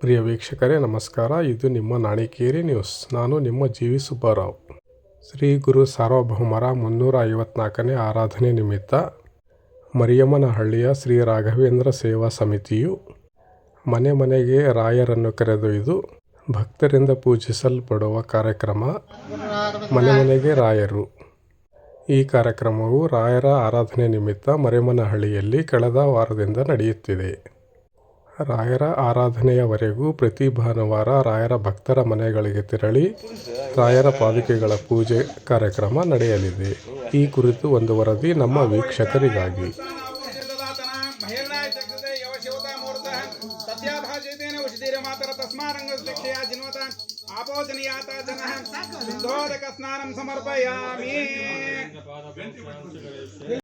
ಪ್ರಿಯ ವೀಕ್ಷಕರೇ, ನಮಸ್ಕಾರ. ಇದು ನಿಮ್ಮ ನಾಣಿಕೇರಿ ನ್ಯೂಸ್. ನಾನು ನಿಮ್ಮ ಜಿ ವಿ ಸುಬ್ಬಾರಾವ್. ಶ್ರೀ ಗುರು ಸಾರ್ವಭೌಮರ ಮುನ್ನೂರ ಐವತ್ನಾಲ್ಕನೇ ಆರಾಧನೆ ನಿಮಿತ್ತ ಮರಿಯಮ್ಮನಹಳ್ಳಿಯ ಶ್ರೀ ರಾಘವೇಂದ್ರ ಸೇವಾ ಸಮಿತಿಯು ಮನೆ ಮನೆಗೆ ರಾಯರನ್ನು ಕರೆದೊಯ್ದು ಭಕ್ತರಿಂದ ಪೂಜಿಸಲ್ಪಡುವ ಕಾರ್ಯಕ್ರಮ, ಮನೆ ಮನೆಗೆ ರಾಯರು. ಈ ಕಾರ್ಯಕ್ರಮವು ರಾಯರ ಆರಾಧನೆ ನಿಮಿತ್ತ ಮರಿಯಮ್ಮನಹಳ್ಳಿಯಲ್ಲಿ ಕಳೆದ ವಾರದಿಂದ ನಡೆಯುತ್ತಿದೆ. ರಾಯರ ಆರಾಧನೆಯವರೆಗೂ ಪ್ರತಿ ಭಾನುವಾರ ರಾಯರ ಭಕ್ತರ ಮನೆಗಳಿಗೆ ತೆರಳಿ ರಾಯರ ಪಾದುಕೆಗಳ ಪೂಜೆ ಕಾರ್ಯಕ್ರಮ ನಡೆಯಲಿದೆ. ಈ ಕುರಿತು ಒಂದು ವರದಿ ನಮ್ಮ ವೀಕ್ಷಕರಿಗಾಗಿ. ಸಮರ್ಪಯಾಮಿ.